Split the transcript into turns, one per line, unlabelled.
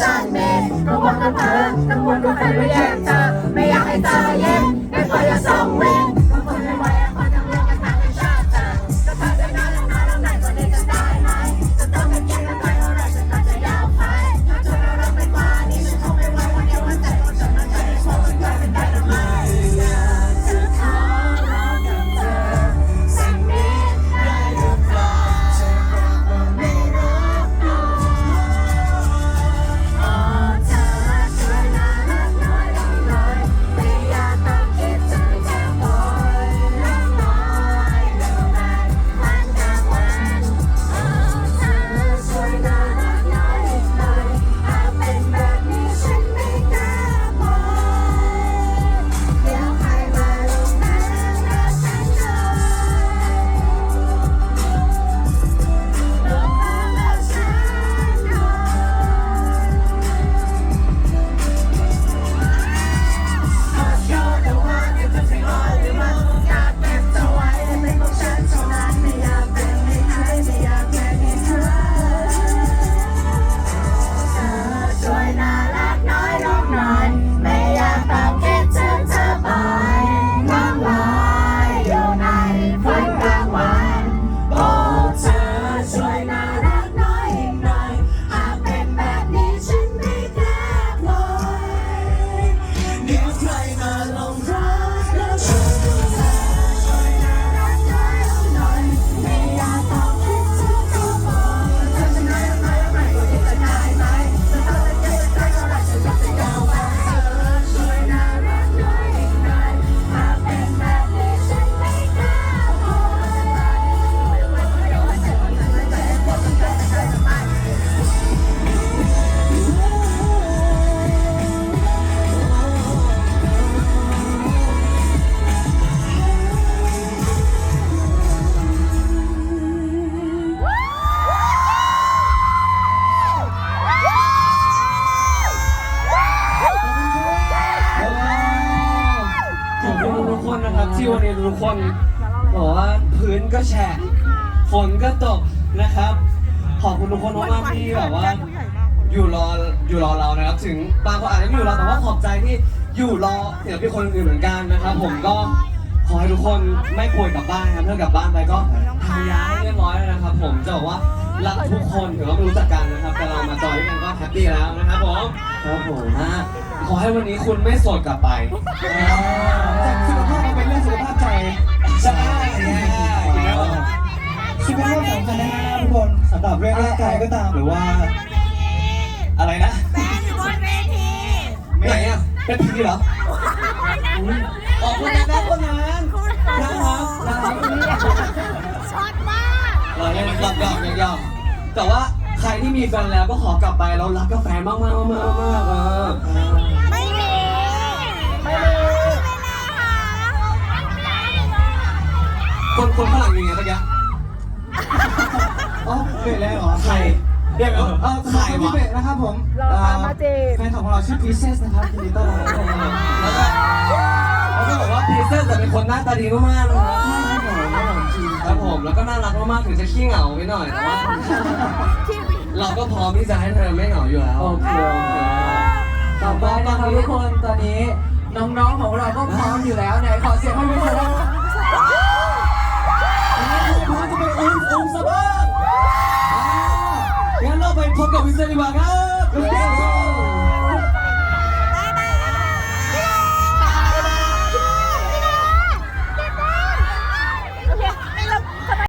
ชันเมนระวังกันเธอทั้งหมดก็ใครไม่แยกตาไม่อยากให้ตาแยก ที่วันนี้
ทุกคนบอกว่าพื้นก็แฉะฝนก็ตกนะครับ ขอบคุณทุกคนมากๆที่แบบว่า อยู่รออยู่รอเรานะครับ ถึงบางคนอาจจะไม่อยู่รอแต่ว่าขอบใจที่อยู่รอศิลปินคนอื่นเหมือนกันนะครับ ผมก็ขอให้ทุกคนไม่ป่วยกลับบ้านนะครับเพื่อกลับบ้านไปก็ทำยาให้เรียบร้อยแล้วนะครับ ผมจะบอกว่ารักทุกคนถึงเราไม่รู้จักกันนะครับ แต่เรามาจอยด้วยกันก็แฮปปี้แล้วนะครับผมครับผมนะ ขอให้วันนี้คุณไม่โสดกลับไป
จากสุขภาพมาเป็นเรื่องสุขภาพใจ
ใช่ใช่
สุขภาพสำคัญนะฮะทุกคนสำหรับเรื่องร่างกายก็ตามหรือว่า
อะไรนะ
แฟนอยู่บนเวที
ไหนอะเป็นผีเหรอออกคนนั้นคนนั้นนะครับนะครับ
ช็อตมาก
เราเล่นหยอกหยอกหยอกแต่ว่าใครที่มีแฟนแล้วก็ขอกลับไปแล้วรักกับแฟนมากมากมากมาก เดี๋ยว
เอ
เอ
อ
อ
ใค
ใค
ร
ร
พี่
วะ
เบรนะครับผมแฟนของเราชื่อพีเซสนะครับยินดีต้อนรับเข้ามา
แล้วก็แล้วก็บอกว่าพีเซอร์แต่เป็นคนหน้าตาดีมากๆเลยนะ
ใช่ผมครับผมจริง
ครับผมแล้วก็น่ารักมากๆถึงจะขี้เหงาไปหน่อยแต่ว่าเราก็พร้อมที่จะให้เธอไม่เหงาอยู่แล้ว
โอเคโอเคต่อไปนะครับทุกคนตอนนี้น้องๆของเราก็พร้อมอยู่แล้วเนี่ยขอเสียงให้ทุกคนนะพร้อมจะไปอุ้มอุ้มซะบ้าง
kok bisa dibakar? Yeah.